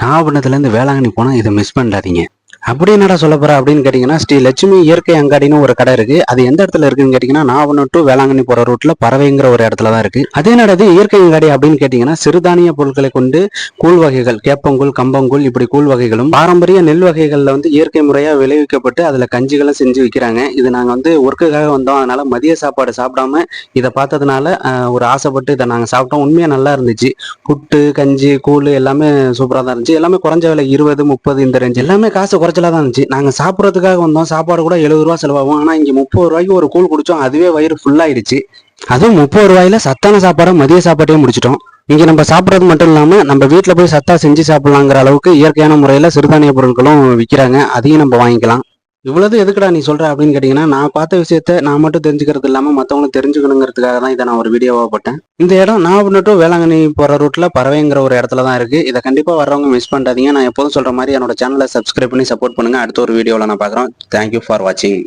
நாகப்பட்டினத்துலேருந்து வேளாங்கண்ணி போனால் இதை மிஸ் பண்ணாதீங்க. அப்படி என்னடா சொல்ல போற அப்படின்னு கேட்டிங்கன்னா ஸ்ரீ லட்சுமி இயற்கை அங்காடின்னு ஒரு கடை இருக்கு. அது எந்த இடத்துல இருக்குன்னு கேட்டிங்கன்னா நாகப்பட்டினம் டு வேளாங்கண்ணி போற ரூட்ல பறவைங்கிற ஒரு இடத்துல தான் இருக்கு. அதே நடது இயற்கை அங்காடி அப்படின்னு கேட்டிங்கன்னா சிறுதானிய பொருட்களை கொண்டு கூழ் வகைகள் கேப்பங்கூழ் கம்பங்கூழ் இப்படி கூழ் வகைகளும் பாரம்பரிய நெல் வகைகள்ல வந்து இயற்கை முறையா விளைவிக்கப்பட்டு அதுல கஞ்சிகளும் செஞ்சு விற்கிறாங்க இது நாங்க வந்து ஒர்க்குக்காக வந்தோம். அதனால மதிய சாப்பாடு சாப்பிடாம இதை பார்த்ததுனால ஒரு ஆசைப்பட்டு இதை நாங்க சாப்பிட்டோம். உண்மையா நல்லா இருந்துச்சு. புட்டு கஞ்சி கூழ் எல்லாமே சூப்பரா தான் இருந்துச்சு. எல்லாமே குறைஞ்ச விலை இருபது முப்பது இந்த ரேஞ்ச் எல்லாமே காசு குறைச்சலாக தான் இருந்துச்சு. நாங்கள் சாப்பிட்றதுக்காக வந்தோம். சாப்பாடு கூட எழுபது ரூபா செலவாகும். ஆனால் இங்கே முப்பது ரூபாய்க்கு ஒரு கூழ் குடித்தோம் அதுவே வயிறு ஃபுல்லாகிடுச்சு அதுவும் முப்பது ரூபாயில சத்தான சாப்பாடை மதிய சாப்பாட்டையும் முடிச்சிட்டோம். இங்கே நம்ம சாப்பிட்றது மட்டும் இல்லாமல் நம்ம வீட்டில் போய் சத்தா செஞ்சு சாப்பிட்லாங்கிற அளவுக்கு இயற்கையான முறையில் சிறுதானிய பொருட்களும் விற்கிறாங்க அதையும் நம்ம வாங்கிக்கலாம். இவ்வளவு எதுக்குடா நீ சொல்ற அப்படின்னு கேட்டீங்கன்னா நான் பார்த்த விஷயத்த நான் மட்டும் தெரிஞ்சுக்கிறது இல்லாம மத்தவங்களும் தெரிஞ்சுக்கணுங்கிறதுக்காக தான் இதை நான் ஒரு வீடியோவா போட்டேன். இந்த இடம் நான் டு வேளாங்கண்ணி போற ரூட்ல பறவைங்கிற ஒரு இடத்துல தான் இருக்கு. இதை கண்டிப்பா வரவங்க மிஸ் பண்ணாதீங்க நான் எப்போதும் சொல்ற மாதிரி என்னோட சேனலை சப்ஸ்கிரைப் பண்ணி சப்போர்ட் பண்ணுங்க. அடுத்த ஒரு வீடியோவில் நான் பார்க்குறோம். தேங்க்யூ ஃபார் வாட்சிங்